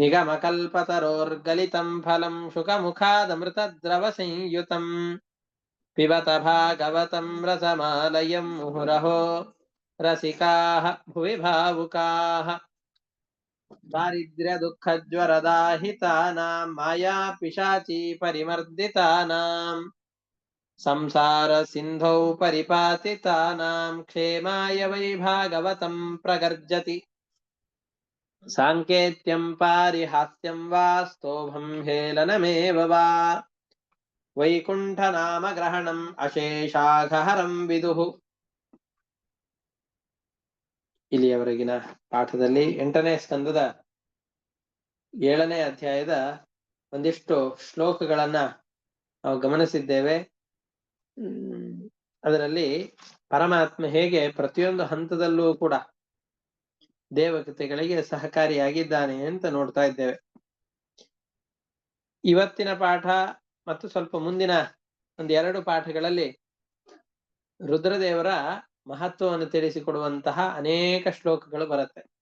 निगमकल्पतरोर्गलितं फलं शुकमुखादमृतद्रवसंयुतम्। पिबत भागवतं रसमालयं मुहुरहो, रसिकाः भुवि भावुकाः। दारिद्र्यदुःखज्वरदाहितानां मायापिशाची परिमर्दितानाम् संसारसिन्धौ परिपातितानां, क्षेमाय वै भागवतं प्रगर्जति। साङ्केत्यं पारिहास्यं वा स्तोभं हेलनमेव वा वैकुण्ठनामग्रहणम् अशेषाघहरं विदुः ಇಲ್ಲಿಯವರೆಗಿನ ಪಾಠದಲ್ಲಿ ಎಂಟನೇ ಸ್ಕಂದದ ಏಳನೇ ಅಧ್ಯಾಯದ ಒಂದಿಷ್ಟು ಶ್ಲೋಕಗಳನ್ನ ನಾವು ಗಮನಿಸಿದ್ದೇವೆ ಹ್ಮ್, ಅದರಲ್ಲಿ ಪರಮಾತ್ಮ ಹೇಗೆ ಪ್ರತಿಯೊಂದು ಹಂತದಲ್ಲೂ ಕೂಡ ದೇವತೆಗಳಿಗೆ ಸಹಕಾರಿಯಾಗಿದ್ದಾನೆ ಅಂತ ನೋಡ್ತಾ ಇದ್ದೇವೆ. ಇವತ್ತಿನ ಪಾಠ ಮತ್ತು ಸ್ವಲ್ಪ ಮುಂದಿನ ಒಂದೆರಡು ಪಾಠಗಳಲ್ಲಿ ರುದ್ರದೇವರ ಮಹತ್ವವನ್ನು ತಿಳಿಸಿಕೊಡುವಂತಹ ಅನೇಕ ಶ್ಲೋಕಗಳು ಬರುತ್ತೆ.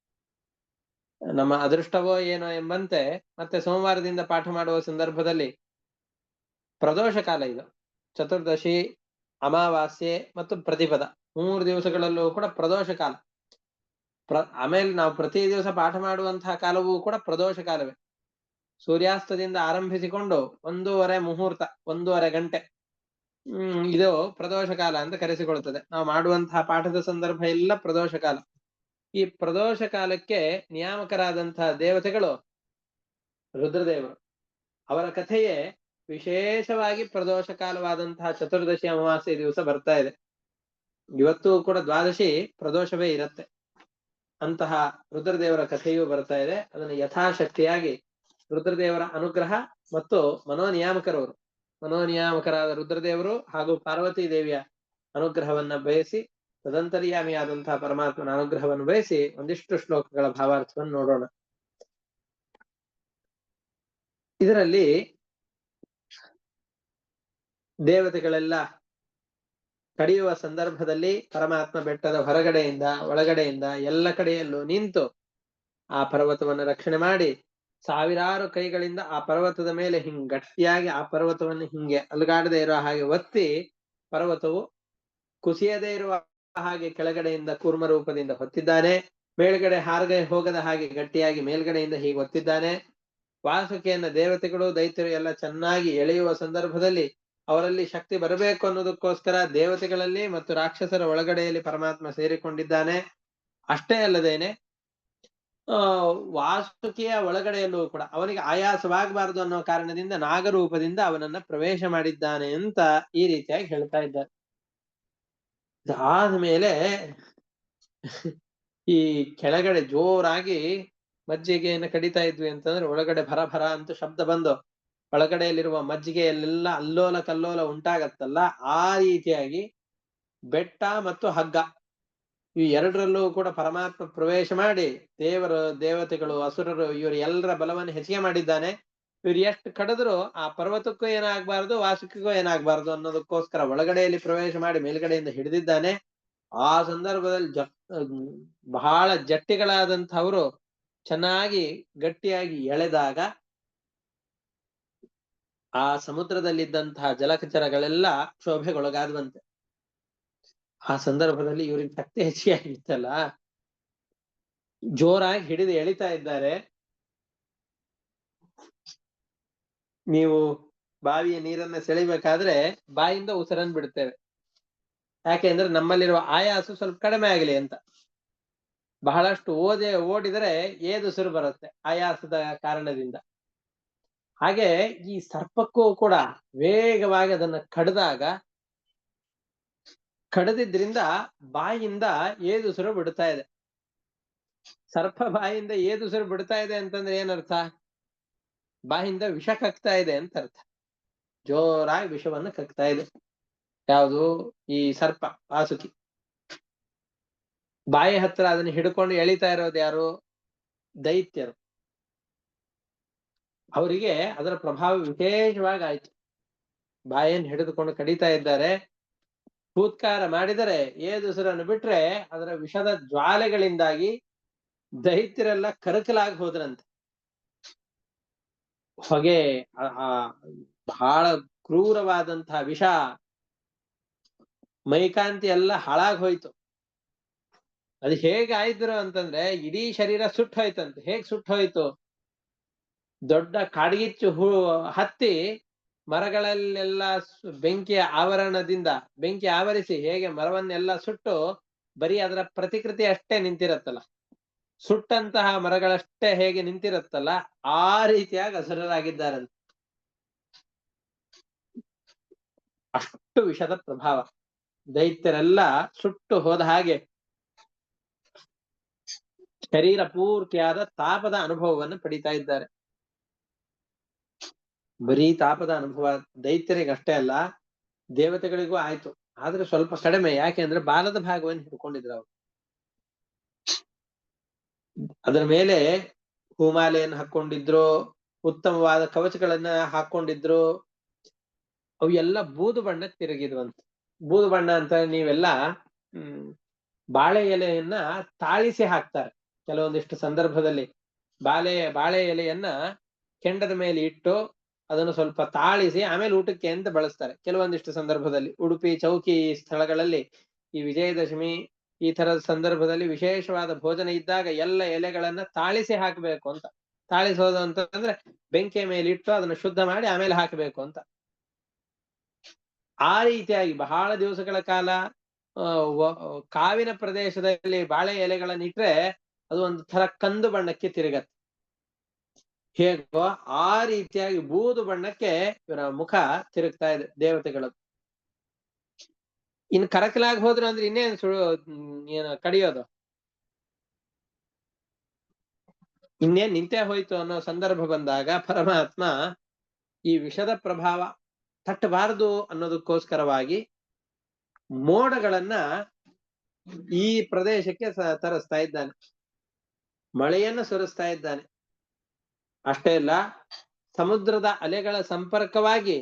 ನಮ್ಮ ಅದೃಷ್ಟವೋ ಏನೋ ಎಂಬಂತೆ ಮತ್ತೆ ಸೋಮವಾರದಿಂದ ಪಾಠ ಮಾಡುವ ಸಂದರ್ಭದಲ್ಲಿ ಪ್ರದೋಷ ಕಾಲ ಇದು. ಚತುರ್ದಶಿ, ಅಮಾವಾಸ್ಯೆ ಮತ್ತು ಪ್ರತಿಪದ. ಮೂರು ದಿವಸಗಳಲ್ಲೂ ಕೂಡ ಪ್ರದೋಷ ಕಾಲ. ಪ್ರ, ಆಮೇಲೆ ನಾವು ಪ್ರತಿ ದಿವಸ ಪಾಠ ಮಾಡುವಂತಹ ಕಾಲವೂ ಕೂಡ ಪ್ರದೋಷ ಕಾಲವೇ. ಸೂರ್ಯಾಸ್ತದಿಂದ ಆರಂಭಿಸಿಕೊಂಡು ಒಂದೂವರೆ ಮುಹೂರ್ತ, ಒಂದೂವರೆ ಗಂಟೆ, ಹ್ಮ್, ಇದು ಪ್ರದೋಷ ಕಾಲ ಅಂತ ಕರೆಸಿಕೊಳ್ಳುತ್ತದೆ ನಾವು ಮಾಡುವಂತಹ ಪಾಠದ ಸಂದರ್ಭ ಎಲ್ಲ ಪ್ರದೋಷ ಕಾಲ. ಈ ಪ್ರದೋಷ ಕಾಲಕ್ಕೆ ನಿಯಾಮಕರಾದಂತಹ ದೇವತೆಗಳು ರುದ್ರದೇವರು. ಅವರ ಕಥೆಯೇ ವಿಶೇಷವಾಗಿ ಪ್ರದೋಷ ಕಾಲವಾದಂತಹ ಚತುರ್ದಶಿ ಅಮಾವಾಸ್ಯ ದಿವಸ ಬರ್ತಾ ಇದೆ. ಇವತ್ತು ಕೂಡ ದ್ವಾದಶಿ ಪ್ರದೋಷವೇ ಇರುತ್ತೆ. ಅಂತಹ ರುದ್ರದೇವರ ಕಥೆಯೂ ಬರ್ತಾ ಇದೆ. ಅದನ್ನು ಯಥಾಶಕ್ತಿಯಾಗಿ ರುದ್ರದೇವರ ಅನುಗ್ರಹ ಮತ್ತು ಮನೋನಿಯಾಮಕರವರು, ಮನೋನಿಯಾಮಕರಾದ ರುದ್ರದೇವರು ಹಾಗೂ ಪಾರ್ವತಿ ದೇವಿಯ ಅನುಗ್ರಹವನ್ನ ಬಯಸಿ, ತದಂತರ್ಯಾಮಿಯಾದಂತಹ ಪರಮಾತ್ಮನ ಅನುಗ್ರಹವನ್ನು ಬಯಸಿ ಒಂದಿಷ್ಟು ಶ್ಲೋಕಗಳ ಭಾವಾರ್ಥವನ್ನು ನೋಡೋಣ. ಇದರಲ್ಲಿ ದೇವತೆಗಳೆಲ್ಲ ಕಡಿಯುವ ಸಂದರ್ಭದಲ್ಲಿ ಪರಮಾತ್ಮ ಬೆಟ್ಟದ ಹೊರಗಡೆಯಿಂದ, ಒಳಗಡೆಯಿಂದ ಎಲ್ಲ ಕಡೆಯಲ್ಲೂ ನಿಂತು ಆ ಪರ್ವತವನ್ನು ರಕ್ಷಣೆ ಮಾಡಿ ಸಾವಿರಾರು ಕೈಗಳಿಂದ ಆ ಪರ್ವತದ ಮೇಲೆ ಹಿಂಗ್ ಗಟ್ಟಿಯಾಗಿ ಆ ಪರ್ವತವನ್ನು ಹಿಂಗೆ ಅಲುಗಾಡದೆ ಇರುವ ಹಾಗೆ ಒತ್ತಿ ಪರ್ವತವು ಕುಸಿಯದೇ ಇರುವ ಹಾಗೆ ಕೆಳಗಡೆಯಿಂದ ಕೂರ್ಮ ರೂಪದಿಂದ ಹೊತ್ತಿದ್ದಾನೆ. ಮೇಲ್ಗಡೆ ಹಾರ್ಗೆ ಹೋಗದ ಹಾಗೆ ಗಟ್ಟಿಯಾಗಿ ಮೇಲ್ಗಡೆಯಿಂದ ಹೀಗೆ ಒತ್ತಿದ್ದಾನೆ. ವಾಸುಕಿಯನ್ನ ದೇವತೆಗಳು, ದೈತ್ಯರು ಎಲ್ಲ ಚೆನ್ನಾಗಿ ಎಳೆಯುವ ಸಂದರ್ಭದಲ್ಲಿ ಅವರಲ್ಲಿ ಶಕ್ತಿ ಬರಬೇಕು ಅನ್ನೋದಕ್ಕೋಸ್ಕರ ದೇವತೆಗಳಲ್ಲಿ ಮತ್ತು ರಾಕ್ಷಸರ ಒಳಗಡೆಯಲ್ಲಿ ಪರಮಾತ್ಮ ಸೇರಿಕೊಂಡಿದ್ದಾನೆ. ಅಷ್ಟೇ ಅಲ್ಲದೇನೆ ವಾಸುಕಿಯ ಒಳಗಡೆಯಲ್ಲೂ ಕೂಡ ಅವನಿಗೆ ಆಯಾಸವಾಗಬಾರದು ಅನ್ನೋ ಕಾರಣದಿಂದ ನಾಗರೂಪದಿಂದ ಅವನನ್ನ ಪ್ರವೇಶ ಮಾಡಿದ್ದಾನೆ ಅಂತ ಈ ರೀತಿಯಾಗಿ ಹೇಳ್ತಾ ಇದ್ದಾರೆ. ಅದಾದ್ಮೇಲೆ ಈ ಕೆಳಗಡೆ ಜೋರಾಗಿ ಮಜ್ಜಿಗೆಯನ್ನು ಕಡಿತಾ ಇದ್ವಿ ಅಂತಂದ್ರೆ ಒಳಗಡೆ ಭರ ಭರ ಅಂತ ಶಬ್ದ ಬಂದು ಒಳಗಡೆಯಲ್ಲಿರುವ ಮಜ್ಜಿಗೆಯಲ್ಲೆಲ್ಲ ಅಲ್ಲೋಲ ಕಲ್ಲೋಲ ಉಂಟಾಗತ್ತಲ್ಲ, ಆ ರೀತಿಯಾಗಿ ಬೆಟ್ಟ ಮತ್ತು ಹಗ್ಗ ಈ ಎರಡರಲ್ಲೂ ಕೂಡ ಪರಮಾತ್ಮ ಪ್ರವೇಶ ಮಾಡಿ ದೇವರು, ದೇವತೆಗಳು, ಅಸುರರು, ಇವರು ಎಲ್ಲರ ಬಲವನ್ನು ಹೆಚ್ಚಿಗೆ ಮಾಡಿದ್ದಾನೆ. ಇವ್ರು ಎಷ್ಟು ಕಡಿದ್ರು ಆ ಪರ್ವತಕ್ಕೂ ಏನಾಗಬಾರದು ವಾಸುಕಿಗೂ ಏನಾಗ್ಬಾರ್ದು ಅನ್ನೋದಕ್ಕೋಸ್ಕರ ಒಳಗಡೆಯಲ್ಲಿ ಪ್ರವೇಶ ಮಾಡಿ ಮೇಲ್ಗಡೆಯಿಂದ ಹಿಡಿದಿದ್ದಾನೆ. ಆ ಸಂದರ್ಭದಲ್ಲಿ ಜ, ಬಹಳ ಜಟ್ಟಿಗಳಾದಂಥವರು ಚೆನ್ನಾಗಿ ಗಟ್ಟಿಯಾಗಿ ಎಳೆದಾಗ ಆ ಸಮುದ್ರದಲ್ಲಿದ್ದಂತಹ ಜಲಕಚರಗಳೆಲ್ಲ ಕ್ಷೋಭೆಗೊಳಗಾದವಂತೆ ಆ ಸಂದರ್ಭದಲ್ಲಿ ಇವ್ರಿಗೆ ಶಕ್ತಿ ಹೆಚ್ಚಿಯಾಗಿತ್ತಲ್ಲ. ಜೋರಾಗಿ ಹಿಡಿದು ಎಳಿತಾ ಇದ್ದಾರೆ. ನೀವು ಬಾವಿಯ ನೀರನ್ನ ಸೆಳಿಬೇಕಾದ್ರೆ ಬಾಯಿಂದ ಉಸಿರನ್ ಬಿಡ್ತೇವೆ. ಯಾಕೆಂದ್ರೆ ನಮ್ಮಲ್ಲಿರುವ ಆಯಾಸ ಸ್ವಲ್ಪ ಕಡಿಮೆ ಆಗಲಿ ಅಂತ. ಬಹಳಷ್ಟು ಓದೆ ಓಡಿದರೆ ಏದುಸಿರು ಬರುತ್ತೆ ಆಯಾಸದ ಕಾರಣದಿಂದ. ಹಾಗೆ ಈ ಸರ್ಪಕ್ಕೂ ಕೂಡ ವೇಗವಾಗಿ ಅದನ್ನ ಕಡ್ದಾಗ, ಕಡದಿದ್ರಿಂದ ಬಾಯಿಂದ ಏದುಸಿರು ಬಿಡ್ತಾ ಇದೆ. ಸರ್ಪ ಬಾಯಿಂದ ಏದುಸಿರು ಬಿಡ್ತಾ ಇದೆ ಅಂತಂದ್ರೆ ಏನರ್ಥ? ಬಾಯಿಂದ ವಿಷ ಕಕ್ತಾ ಇದೆ ಅಂತ ಅರ್ಥ ಜೋರಾಗಿ ವಿಷವನ್ನು ಕಕ್ತಾ ಇದೆ. ಯಾವುದು? ಈ ಸರ್ಪ, ವಾಸುಕಿ. ಬಾಯಿ ಹತ್ರ ಅದನ್ನ ಹಿಡ್ಕೊಂಡು ಎಳಿತಾ ಇರೋದು ಯಾರು? ದೈತ್ಯರು. ಅವರಿಗೆ ಅದರ ಪ್ರಭಾವ ವಿಶೇಷವಾಗಿ ಆಯ್ತು ಬಾಯನ್ನು ಹಿಡಿದುಕೊಂಡು ಕಡಿತಾ ಇದ್ದಾರೆ. ಭೂತ್ಕಾರ ಮಾಡಿದರೆ ಏದುಸರನ್ನು ಬಿಟ್ರೆ ಅದರ ವಿಷದ ಜ್ವಾಲೆಗಳಿಂದಾಗಿ ದೈತ್ಯರೆಲ್ಲ ಕರಕಲಾಗಿ ಹೋದ್ರಂತೆ. ಹೊಗೆ ಬಹಳ ಕ್ರೂರವಾದಂತಹ ವಿಷ ಮೈಕಾಂತಿ ಎಲ್ಲ ಹಾಳಾಗಿ ಹೋಯ್ತು. ಅದು ಹೇಗೆ ಅಂತಂದ್ರೆ ಇಡೀ ಶರೀರ ಸುಟ್ಟು ಹೋಯ್ತಂತೆ ಹೇಗ್ ಸುಟ್ಟು ಹೋಯ್ತು ದೊಡ್ಡ ಕಾಡ್ಗಿಚ್ಚು ಹೂ ಹತ್ತಿ ಮರಗಳಲ್ಲೆಲ್ಲ ಬೆಂಕಿಯ ಆವರಣದಿಂದ ಬೆಂಕಿ ಆವರಿಸಿ ಹೇಗೆ ಮರವನ್ನೆಲ್ಲ ಸುಟ್ಟು ಬರೀ ಅದರ ಪ್ರತಿಕೃತಿ ಅಷ್ಟೇ ನಿಂತಿರತ್ತಲ್ಲ. ಸುಟ್ಟಂತಹ ಮರಗಳಷ್ಟೇ ಹೇಗೆ ನಿಂತಿರತ್ತಲ್ಲ, ಆ ರೀತಿಯಾಗಿ ಹಸುರರಾಗಿದ್ದಾರಂತೆ ಅಷ್ಟು ವಿಷದ ಪ್ರಭಾವ. ದೈತ್ಯರೆಲ್ಲ ಸುಟ್ಟು ಹೋದ ಹಾಗೆ ಶರೀರ ಪೂರ್ತಿಯಾದ ತಾಪದ ಅನುಭವವನ್ನು ಪಡಿತಾ ಇದ್ದಾರೆ. ಬರೀ ತಾಪದ ಅನುಭವ ದೈತ್ಯರಿಗೆ ಅಷ್ಟೇ ಅಲ್ಲ, ದೇವತೆಗಳಿಗೂ ಆಯ್ತು. ಆದ್ರೆ ಸ್ವಲ್ಪ ಕಡಿಮೆ. ಯಾಕೆ ಅಂದ್ರೆ ಬಾಲದ ಭಾಗವನ್ನು ಹಿಡ್ಕೊಂಡಿದ್ರು ಅವರು. ಅದರ ಮೇಲೆ ಹೂಮಾಲೆಯನ್ನು ಹಾಕೊಂಡಿದ್ರು, ಉತ್ತಮವಾದ ಕವಚಗಳನ್ನ ಹಾಕೊಂಡಿದ್ರು. ಅವು ಎಲ್ಲ ಬೂದು ಬಣ್ಣ ತಿರುಗಿದ್ವಂತ. ಬೂದು ಬಣ್ಣ ಅಂತ ನೀವೆಲ್ಲ, ಹ್ಮ್, ಬಾಳೆ ಎಲೆಯನ್ನ ತಾಳಿಸಿ ಹಾಕ್ತಾರೆ. ಕೆಲವೊಂದಿಷ್ಟು ಸಂದರ್ಭದಲ್ಲಿ. ಬಾಳೆ ಬಾಳೆ ಎಲೆಯನ್ನ ಕೆಂಡದ ಮೇಲೆ ಇಟ್ಟು ಅದನ್ನು ಸ್ವಲ್ಪ ತಾಳಿಸಿ ಆಮೇಲೆ ಊಟಕ್ಕೆ ಅಂತ ಬಳಸ್ತಾರೆ. ಕೆಲವೊಂದಿಷ್ಟು ಸಂದರ್ಭದಲ್ಲಿ ಉಡುಪಿ, ಚೌಕಿ ಸ್ಥಳಗಳಲ್ಲಿ ಈ ವಿಜಯದಶಮಿ ಈ ತರದ ಸಂದರ್ಭದಲ್ಲಿ ವಿಶೇಷವಾದ ಭೋಜನ ಇದ್ದಾಗ ಎಲ್ಲ ಎಲೆಗಳನ್ನ ತಾಳಿಸಿ ಹಾಕಬೇಕು ಅಂತ. ತಾಳಿಸೋದು ಅಂತಂದ್ರೆ ಬೆಂಕಿಯ ಮೇಲೆ ಇಟ್ಟು ಅದನ್ನು ಶುದ್ಧ ಮಾಡಿ ಆಮೇಲೆ ಹಾಕಬೇಕು ಅಂತ. ಆ ರೀತಿಯಾಗಿ ಬಹಳ ದಿವಸಗಳ ಕಾಲ ಕಾವಿನ ಪ್ರದೇಶದಲ್ಲಿ ಬಾಳೆ ಎಲೆಗಳನ್ನ ಇಟ್ರೆ ಅದು ಒಂದು ತರ ಕಂದು ಬಣ್ಣಕ್ಕೆ ತಿರುಗತ್ತೆ. ಹೇಗೋ ಆ ರೀತಿಯಾಗಿ ಬೂದು ಬಣ್ಣಕ್ಕೆ ಇವರ ಮುಖ ತಿರುಗ್ತಾ ಇದೆ, ದೇವತೆಗಳು. ಇನ್ ಕರಕಲಾಗಿ ಹೋದ್ರು ಅಂದ್ರೆ ಇನ್ನೇನ್ ಸುಳು ಏನು ಕಡಿಯೋದು? ಇನ್ನೇನ್ ನಿಂತೇ ಹೋಯ್ತು ಅನ್ನೋ ಸಂದರ್ಭ ಬಂದಾಗ ಪರಮಾತ್ಮ ಈ ವಿಷದ ಪ್ರಭಾವ ತಟ್ಟಬಾರದು ಅನ್ನೋದಕ್ಕೋಸ್ಕರವಾಗಿ ಮೋಡಗಳನ್ನ ಈ ಪ್ರದೇಶಕ್ಕೆ ತರಿಸ್ತಾ ಇದ್ದಾನೆ. ಮಳೆಯನ್ನ ಸುರಿಸ್ತಾ ಇದ್ದಾನೆ. ಅಷ್ಟೇ ಅಲ್ಲ, ಸಮುದ್ರದ ಅಲೆಗಳ ಸಂಪರ್ಕವಾಗಿ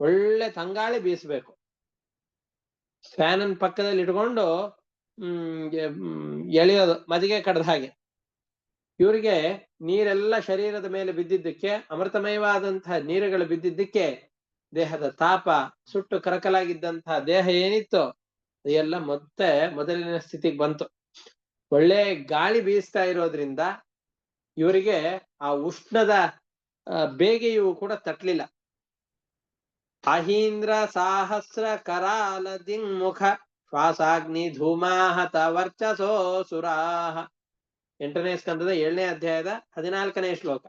ಒಳ್ಳೆ ತಂಗಾಳಿ ಬೀಸಬೇಕು. ಫ್ಯಾನನ್ ಪಕ್ಕದಲ್ಲಿ ಇಟ್ಕೊಂಡು ಎಳೆಯೋದು ಮದಿಗೆ ಕಡ್ದ ಹಾಗೆ. ಇವರಿಗೆ ನೀರೆಲ್ಲ ಶರೀರದ ಮೇಲೆ ಬಿದ್ದಿದ್ದಕ್ಕೆ, ಅಮೃತಮಯವಾದಂತಹ ನೀರುಗಳು ಬಿದ್ದಿದ್ದಕ್ಕೆ, ದೇಹದ ತಾಪ, ಸುಟ್ಟು ಕರಕಲಾಗಿದ್ದಂತಹ ದೇಹ ಏನಿತ್ತು, ಅದೆಲ್ಲ ಮತ್ತೆ ಮೊದಲಿನ ಸ್ಥಿತಿಗೆ ಬಂತು. ಒಳ್ಳೆ ಗಾಳಿ ಬೀಸ್ತಾ ಇರೋದ್ರಿಂದ ಇವರಿಗೆ ಆ ಉಷ್ಣದ ಬೇಗೆಯೂ ಕೂಡ ತಟ್ಲಿಲ್ಲ. ಅಹೀಂದ್ರ ಸಾಹಸ್ರ ಕರಾಲ ದಿಂಗ್ಮುಖ ಶ್ವಾಸಾಗ್ನಿ ಧೂಮಾಹತ ವರ್ಚಸೋ ಸುರಾಹ. ಎಂಟನೇ ಸ್ಕಂದದ ಏಳನೇ ಅಧ್ಯಾಯದ ಹದಿನಾಲ್ಕನೇ ಶ್ಲೋಕ.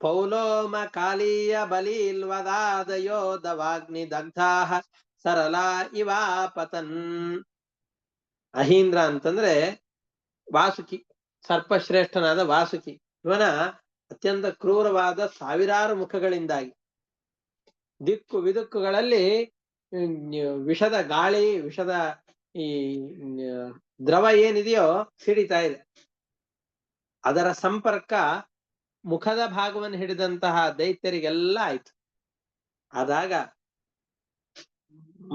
ಪೌಲೋಮ ಕಾಲೀಯ ಬಲೀಲ್ವದಾದಯೋ ದವಾಗ್ನಿ ದಗ್ಧಾಹ ಸರಳ ಇವಾಪತನ್. ಅಹೀಂದ್ರ ಅಂತಂದ್ರೆ ವಾಸುಕಿ ಸರ್ಪಶ್ರೇಷ್ಠನಾದ ವಾಸುಕಿ. ಇವನ ಅತ್ಯಂತ ಕ್ರೂರವಾದ ಸಾವಿರಾರು ಮುಖಗಳಿಂದಾಗಿ. ದಿಕ್ಕು ವಿದುಕ್ಕುಗಳಲ್ಲಿ ವಿಷದ ಗಾಳಿ, ವಿಷದ ಈ ದ್ರವ ಏನಿದೆಯೋ ಸಿಡಿತಾ ಇದೆ. ಅದರ ಸಂಪರ್ಕ ಮುಖದ ಭಾಗವನ್ನು ಹಿಡಿದಂತಹ ದೈತ್ಯರಿಗೆಲ್ಲ ಆಯ್ತು. ಆದಾಗ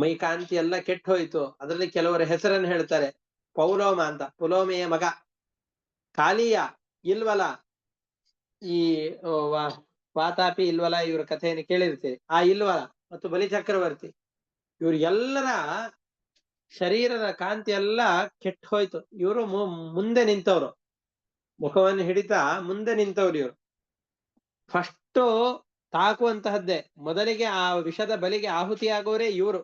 ಮೈಕಾಂತಿ ಎಲ್ಲ ಕೆಟ್ಟು ಹೋಯ್ತು ಅದರಲ್ಲಿ ಕೆಲವರ ಹೆಸರನ್ನು ಹೇಳ್ತಾರೆ ಪೌಲೋಮ ಅಂತ, ಪುಲೋಮೆಯ ಮಗ. ಕಾಲಿಯ ಇಲ್ವಲ ಈ ವಾತಾಪಿ ಇಲ್ವಲ ಇವರ ಕಥೆಯನ್ನು ಕೇಳಿರ್ತೀರಿ. ಆ ಇಲ್ವಲ ಮತ್ತು ಬಲಿ ಚಕ್ರವರ್ತಿ ಎಲ್ಲರ ಶರೀರದ ಕಾಂತಿ ಎಲ್ಲ ಕೆಟ್ಟು ಹೋಯ್ತು. ಇವರು ಮುಂದೆ ನಿಂತವ್ರು. ಮುಖವನ್ನು ಹಿಡಿತಾ ಮುಂದೆ ನಿಂತವ್ರು ಇವರು. ಫಸ್ಟ್ ತಾಕುವಂತಹದ್ದೇ, ಮೊದಲಿಗೆ ಆ ವಿಷದ ಬಲಿಗೆ ಆಹುತಿಯಾಗೋರೇ ಇವರು.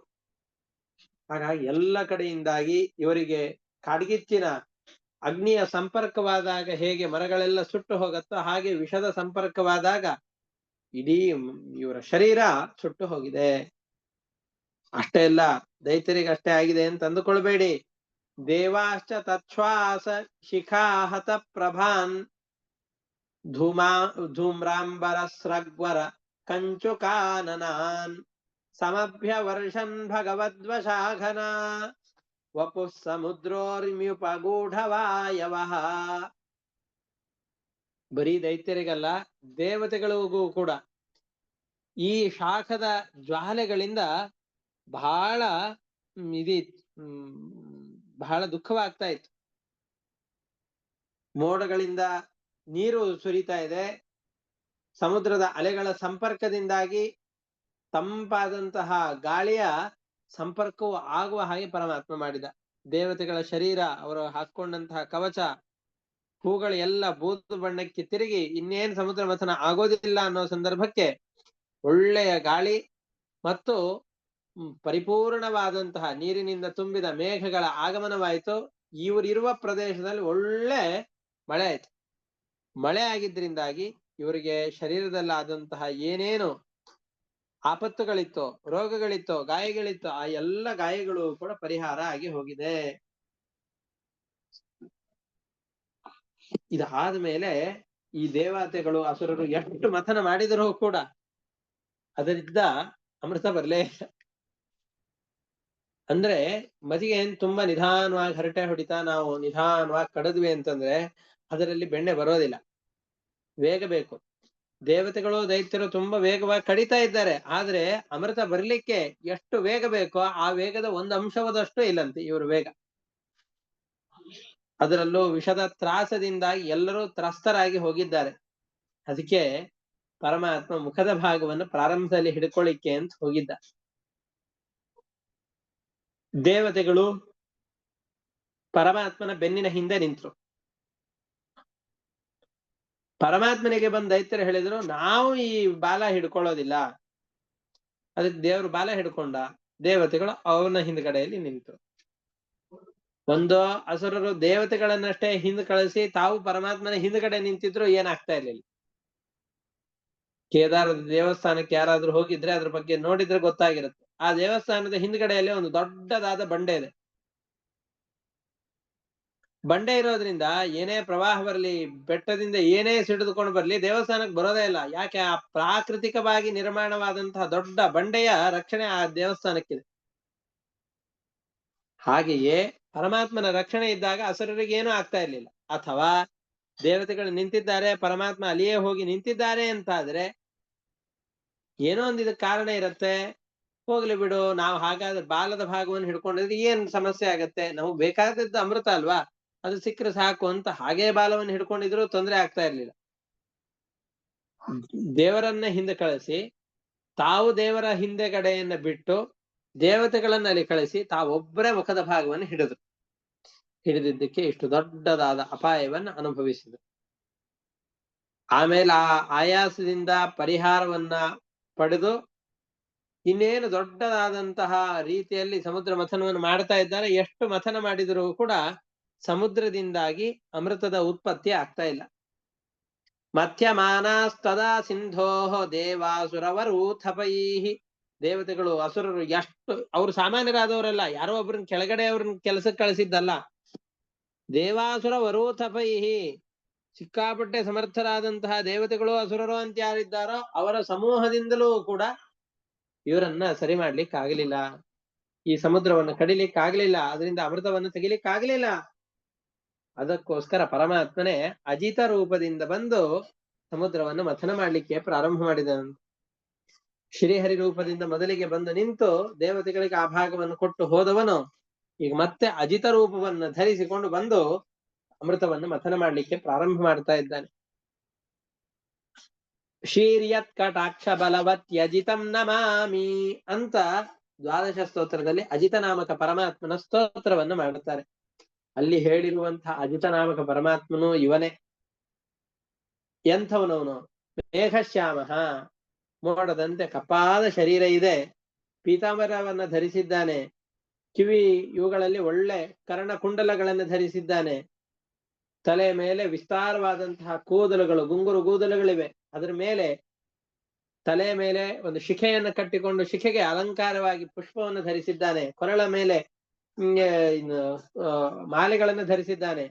ಹಾಗಾಗಿ ಎಲ್ಲ ಕಡೆಯಿಂದಾಗಿ ಇವರಿಗೆ ಕಾಡ್ಗಿಚ್ಚಿನ ಅಗ್ನಿಯ ಸಂಪರ್ಕವಾದಾಗ ಹೇಗೆ ಮರಗಳೆಲ್ಲ ಸುಟ್ಟು ಹೋಗುತ್ತೋ ಹಾಗೆ ವಿಷದ ಸಂಪರ್ಕವಾದಾಗ ಇಡೀ ಇವರ ಶರೀರ ಸುಟ್ಟು ಹೋಗಿದೆ. ಅಷ್ಟೇ ಅಲ್ಲ ದೈತ್ಯರಿಗೆ ಅಷ್ಟೇ ಆಗಿದೆ ಅಂತ ಅಂದುಕೊಳ್ಬೇಡಿ ದೇವಾಶ್ಚ ತಚ್ಛ್ವಾಸ ಶಿಖಾಹತ ಪ್ರಭಾನ್ ಧೂಮಾ, ಧೂಮ್ರಾಂಬರ ಸ್ರಗ್ವರ ಕಂಚುಕಾನನಾನ್ ಸಮಭ್ಯವರ್ಷನ್ ಭಗವದ್ವಶಾಖನ ವಪುಃ ಸಮುದ್ರೋರ್ಮ್ಯುಪಗೂಢವಾಯವಃ ಬರೀ ದೈತ್ಯರಿಗಲ್ಲ, ದೇವತೆಗಳಿಗೂ ಕೂಡ. ಈ ಶಾಖದ ಜ್ವಾಲೆಗಳಿಂದ ಬಹಳ ಇದು ಬಹಳ ದುಃಖವಾಗ್ತಾ ಇತ್ತು. ಮೋಡಗಳಿಂದ ನೀರು ಸುರಿತಾ ಇದೆ. ಸಮುದ್ರದ ಅಲೆಗಳ ಸಂಪರ್ಕದಿಂದಾಗಿ ತಂಪಾದಂತಹ ಗಾಳಿಯ ಸಂಪರ್ಕವು ಆಗುವ ಹಾಗೆ ಪರಮಾತ್ಮ ಮಾಡಿದ. ದೇವತೆಗಳ ಶರೀರ, ಅವರು ಹಾಕೊಂಡಂತಹ ಕವಚ, ಹೂಗಳು ಎಲ್ಲ ಬೂದು ಬಣ್ಣಕ್ಕೆ ತಿರುಗಿ ಇನ್ನೇನು ಸಮುದ್ರ ಮಥನ ಆಗೋದಿಲ್ಲ ಅನ್ನೋ ಸಂದರ್ಭಕ್ಕೆ ಒಳ್ಳೆಯ ಗಾಳಿ ಮತ್ತು ಪರಿಪೂರ್ಣವಾದಂತಹ ನೀರಿನಿಂದ ತುಂಬಿದ ಮೇಘಗಳ ಆಗಮನವಾಯಿತು. ಇವರಿರುವ ಪ್ರದೇಶದಲ್ಲಿ ಒಳ್ಳೆ ಮಳೆ ಆಯ್ತು. ಮಳೆ ಆಗಿದ್ದರಿಂದಾಗಿ ಇವರಿಗೆ ಶರೀರದಲ್ಲಾದಂತಹ ಏನೇನು ಆಪತ್ತುಗಳಿತ್ತೋ, ರೋಗಗಳಿತ್ತೋ, ಗಾಯಗಳಿತ್ತು, ಆ ಎಲ್ಲ ಗಾಯಗಳು ಕೂಡ ಪರಿಹಾರ ಆಗಿ ಹೋಗಿದೆ. ಇದಾದ ಮೇಲೆ ಈ ದೇವತೆಗಳು, ಅಸುರರು ಎಷ್ಟು ಮಥನ ಮಾಡಿದರೂ ಕೂಡ ಅದರಿಂದ ಅಮೃತ ಬರ್ಲೇ ಅಂದ್ರೆ ಮದಿಗೆ ಏನ್ ತುಂಬಾ ನಿಧಾನವಾಗಿ ಹರಟೆ ಹೊಡಿತಾ ನಾವು ನಿಧಾನವಾಗಿ ಕಡದ್ವಿ ಅಂತಂದ್ರೆ ಅದರಲ್ಲಿ ಬೆಣ್ಣೆ ಬರೋದಿಲ್ಲ. ವೇಗ ಬೇಕು. ದೇವತೆಗಳು ದೈತ್ಯರು ತುಂಬಾ ವೇಗವಾಗಿ ಕಡಿತಾ ಇದ್ದಾರೆ. ಆದ್ರೆ ಅಮೃತ ಬರ್ಲಿಕ್ಕೆ ಎಷ್ಟು ವೇಗ ಬೇಕೋ ಆ ವೇಗದ ಒಂದು ಅಂಶವಾದಷ್ಟು ಇಲ್ಲಂತೆ ಇವರು ವೇಗ. ಅದರಲ್ಲೂ ವಿಷದ ತ್ರಾಸದಿಂದ ಎಲ್ಲರೂ ತ್ರಸ್ತರಾಗಿ ಹೋಗಿದ್ದಾರೆ. ಅದಕ್ಕೆ ಪರಮಾತ್ಮ ಮುಖದ ಭಾಗವನ್ನು ಪ್ರಾರಂಭದಲ್ಲಿ ಹಿಡ್ಕೊಳ್ಳಿಕ್ಕೆ ಅಂತ ಹೋಗಿದ್ದ ದೇವತೆಗಳು ಪರಮಾತ್ಮನ ಬೆನ್ನಿನ ಹಿಂದೆ ನಿಂತರು. ಪರಮಾತ್ಮನಿಗೆ ಬಂದ ದೈತ್ಯರು ಹೇಳಿದ್ರು, ನಾವು ಈ ಬಾಲ ಹಿಡ್ಕೊಳ್ಳೋದಿಲ್ಲ. ಅದಕ್ಕೆ ದೇವರು ಬಾಲ ಹಿಡ್ಕೊಂಡ, ದೇವತೆಗಳು ಅವನ ಹಿಂದ್ಗಡೆಯಲ್ಲಿ ನಿಂತರು ಒಂದು ಅಸುರರು ದೇವತೆಗಳನ್ನಷ್ಟೇ ಹಿಂದ್ ಕಳಿಸಿ, ತಾವು ಪರಮಾತ್ಮನ ಹಿಂದ್ಗಡೆ ನಿಂತಿದ್ರು ಏನಾಗ್ತಾ ಇರ್ಲಿಲ್ಲ. ಕೇದಾರದ ದೇವಸ್ಥಾನಕ್ಕೆ ಯಾರಾದ್ರೂ ಹೋಗಿದ್ರೆ ಅದ್ರ ಬಗ್ಗೆ ನೋಡಿದ್ರೆ ಗೊತ್ತಾಗಿರುತ್ತೆ. ಆ ದೇವಸ್ಥಾನದ ಹಿಂದ್ಗಡೆಯಲ್ಲಿ ಒಂದು ದೊಡ್ಡದಾದ ಬಂಡೆ ಇದೆ. ಬಂಡೆ ಇರೋದ್ರಿಂದ ಏನೇ ಪ್ರವಾಹ ಬರಲಿ, ಬೆಟ್ಟದಿಂದ ಏನೇ ಸಿಡಿದುಕೊಂಡು ಬರಲಿ, ದೇವಸ್ಥಾನಕ್ಕೆ ಬರೋದೇ ಇಲ್ಲ. ಯಾಕೆ? ಆ ಪ್ರಾಕೃತಿಕವಾಗಿ ನಿರ್ಮಾಣವಾದಂತಹ ದೊಡ್ಡ ಬಂಡೆಯ ರಕ್ಷಣೆ ಆ ದೇವಸ್ಥಾನಕ್ಕಿದೆ. ಹಾಗೆಯೇ ಪರಮಾತ್ಮನ ರಕ್ಷಣೆ ಇದ್ದಾಗ ಅಸುರರಿಗೆ ಏನೂ ಆಗ್ತಾ ಇರ್ಲಿಲ್ಲ. ಅಥವಾ ದೇವತೆಗಳು ನಿಂತಿದ್ದಾರೆ, ಪರಮಾತ್ಮ ಅಲ್ಲಿಯೇ ಹೋಗಿ ನಿಂತಿದ್ದಾರೆ ಅಂತಾದ್ರೆ ಏನೋ ಒಂದು ಕಾರಣ ಇರತ್ತೆ. ಹೋಗ್ಲಿ ಬಿಡು, ನಾವು ಹಾಗಾದ್ರೆ ಬಾಲದ ಭಾಗವನ್ನು ಹಿಡ್ಕೊಂಡಿದ್ರೆ ಏನ್ ಸಮಸ್ಯೆ ಆಗತ್ತೆ? ನಮಗ್ ಬೇಕಾದದ್ದು ಅಮೃತ ಅಲ್ವಾ? ಅದು ಸಿಕ್ಕರೆ ಸಾಕು ಅಂತ ಹಾಗೇ ಬಾಲವನ್ನು ಹಿಡ್ಕೊಂಡಿದ್ರು ತೊಂದರೆ ಆಗ್ತಾ ಇರ್ಲಿಲ್ಲ. ದೇವರನ್ನ ಹಿಂದೆ ಕಳಿಸಿ, ತಾವು ದೇವರ ಹಿಂದೆಗಡೆಯನ್ನ ಬಿಟ್ಟು ದೇವತೆಗಳನ್ನ ಅಲ್ಲಿ ಕಳಿಸಿ ತಾವೊಬ್ಬರೇ ಮುಖದ ಭಾಗವನ್ನು ಹಿಡಿದ್ರು. ಹಿಡಿದಿದ್ದಕ್ಕೆ ಇಷ್ಟು ದೊಡ್ಡದಾದ ಅಪಾಯವನ್ನ ಅನುಭವಿಸಿದ್ರು. ಆಮೇಲೆ ಆ ಆಯಾಸದಿಂದ ಪರಿಹಾರವನ್ನ ಪಡೆದು ಇನ್ನೇನು ದೊಡ್ಡದಾದಂತಹ ರೀತಿಯಲ್ಲಿ ಸಮುದ್ರ ಮಥನವನ್ನು ಮಾಡ್ತಾ ಇದ್ದಾರೆ. ಎಷ್ಟು ಮಥನ ಮಾಡಿದರೂ ಕೂಡ ಸಮುದ್ರದಿಂದಾಗಿ ಅಮೃತದ ಉತ್ಪತ್ತಿ ಆಗ್ತಾ ಇಲ್ಲ. ಮಧ್ಯಮಾನಸ್ತದಾ ಸಿಂಧೋ ದೇವಾಸುರವರೂಥಪೈಹಿ ದೇವತೆಗಳು, ಅಸುರರು ಎಷ್ಟು, ಅವ್ರು ಸಾಮಾನ್ಯರಾದವರಲ್ಲ, ಯಾರೋ ಒಬ್ರನ್ನ ಕೆಳಗಡೆ ಅವ್ರನ್ನ ಕೆಲಸಕ್ಕೆ ಕಳಿಸಿದ್ದಲ್ಲ. ದೇವಾಸುರ ವರೂಥಪೈಹಿ ಸಿಕ್ಕಾಪಟ್ಟೆ ಸಮರ್ಥರಾದಂತಹ ದೇವತೆಗಳು, ಅಸುರರು ಅಂತ ಯಾರಿದ್ದಾರೋ, ಅವರ ಸಮೂಹದಿಂದಲೂ ಕೂಡ ಇವರನ್ನ ಸರಿ ಮಾಡ್ಲಿಕ್ಕೆ ಆಗಲಿಲ್ಲ ಈ ಸಮುದ್ರವನ್ನು ಕಡಿಲಿಕ್ಕೆ ಆಗ್ಲಿಲ್ಲ ಅದರಿಂದ ಅಮೃತವನ್ನು ತೆಗಿಲಿಕ್ಕೆ ಆಗ್ಲಿಲ್ಲ ಅದಕ್ಕೋಸ್ಕರ ಪರಮಾತ್ಮನೇ ಅಜಿತ ರೂಪದಿಂದ ಬಂದು ಸಮುದ್ರವನ್ನು ಮಥನ ಮಾಡ್ಲಿಕ್ಕೆ ಪ್ರಾರಂಭ ಮಾಡಿದನು. ಶ್ರೀಹರಿ ರೂಪದಿಂದ ಮೊದಲಿಗೆ ಬಂದು ನಿಂತು ದೇವತೆಗಳಿಗೆ ಆ ಭಾಗವನ್ನು ಕೊಟ್ಟು ಹೋದವನು. ಈಗ ಮತ್ತೆ ಅಜಿತ ರೂಪವನ್ನು ಧರಿಸಿಕೊಂಡು ಬಂದು ಅಮೃತವನ್ನು ಮಥನ ಮಾಡ್ಲಿಕ್ಕೆ ಪ್ರಾರಂಭ ಮಾಡ್ತಾ ಇದ್ದಾನೆ. ಶೀರ್ಯತ್ ಕಟಾಕ್ಷ ಬಲವತ್ ಯಜಿತಂ ನಮಾಮಿ ಅಂತ ದ್ವಾದಶ ಸ್ತೋತ್ರದಲ್ಲಿ ಅಜಿತ ನಾಮಕ ಪರಮಾತ್ಮನ ಸ್ತೋತ್ರವನ್ನು ಮಾಡುತ್ತಾರೆ. ಅಲ್ಲಿ ಹೇಳಿರುವಂತಹ ಅಜಿತ ನಾಮಕ ಪರಮಾತ್ಮನು ಇವನೇ. ಎಂಥವನವನು? ಮೇಘಶ್ಯಾಮ. ಮೋಡದಂತೆ ಕಪ್ಪಾದ ಶರೀರ ಇದೆ. ಪೀತಾಂಬರವನ್ನ ಧರಿಸಿದ್ದಾನೆ. ಕಿವಿ ಇವುಗಳಲ್ಲಿ ಒಳ್ಳೆ ಕರ್ಣಕುಂಡಲಗಳನ್ನು ಧರಿಸಿದ್ದಾನೆ. ತಲೆ ಮೇಲೆ ವಿಸ್ತಾರವಾದಂತಹ ಕೂದಲುಗಳು, ಗುಂಗುರು ಕೂದಲುಗಳಿವೆ. ಅದರ ಮೇಲೆ ತಲೆ ಮೇಲೆ ಒಂದು ಶಿಖೆಯನ್ನು ಕಟ್ಟಿಕೊಂಡು ಶಿಖೆಗೆ ಅಲಂಕಾರವಾಗಿ ಪುಷ್ಪವನ್ನು ಧರಿಸಿದ್ದಾನೆ. ಕೊರಳ ಮೇಲೆ ಮಾಲೆಗಳನ್ನು ಧರಿಸಿದ್ದಾನೆ.